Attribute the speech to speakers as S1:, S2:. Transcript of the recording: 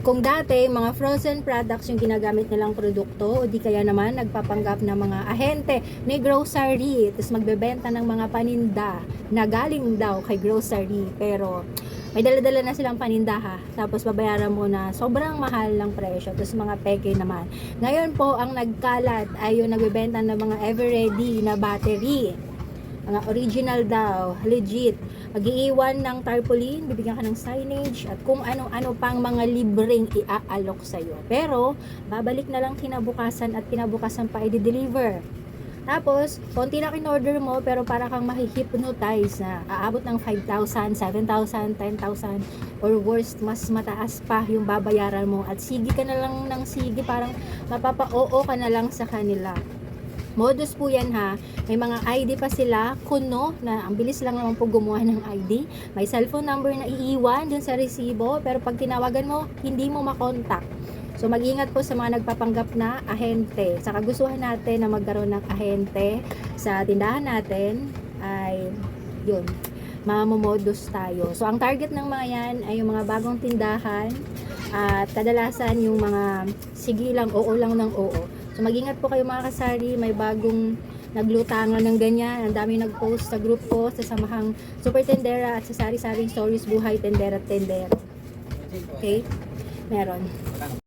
S1: kung dati mga frozen products yung ginagamit nilang produkto o di kaya naman nagpapanggap ng mga ahente ni grocery tapos magbebenta ng mga paninda na galing daw kay grocery. Pero may dala-dala na silang paninda ha? Tapos babayaran mo na sobrang mahal ng presyo tapos mga peke naman. Ngayon po ang nagkalat ay yung nagbebenta ng mga ever ready na battery mga original daw, legit. Mag-iiwan ng tarpaulin, bibigyan ka ng signage, at kung ano-ano pang mga libreng iaalok sa'yo. Pero, babalik na lang kinabukasan at kinabukasan pa i-deliver. Tapos, konti lang in-order mo, pero para kang mahihypnotize na aabot ng 5,000, 7,000, 10,000, or worst, mas mataas pa yung babayaran mo. At sige ka na lang ng sige, parang mapapa-oo ka na lang sa kanila. Modus po yan ha. May mga ID pa sila, kuno, na ang bilis lang naman po gumawa ng ID. May cellphone number na iiwan dun sa resibo, pero pag tinawagan mo, hindi mo makontak. So mag-ingat po sa mga nagpapanggap na ahente. Sa kagustuhan natin na magkaroon ng ahente sa tindahan natin ay yun, mamomodus tayo. So ang target ng mga yan ay yung mga bagong tindahan at kadalasan yung mga sige lang, oo lang ng oo. So mag-ingat po kayo mga kasari, may bagong naglutangan ng ganyan. Ang dami nag-post sa group ko, sa samahang Super Tendera at sa Sari-Saring Stories Buhay Tendera Tendero. Okay? Meron.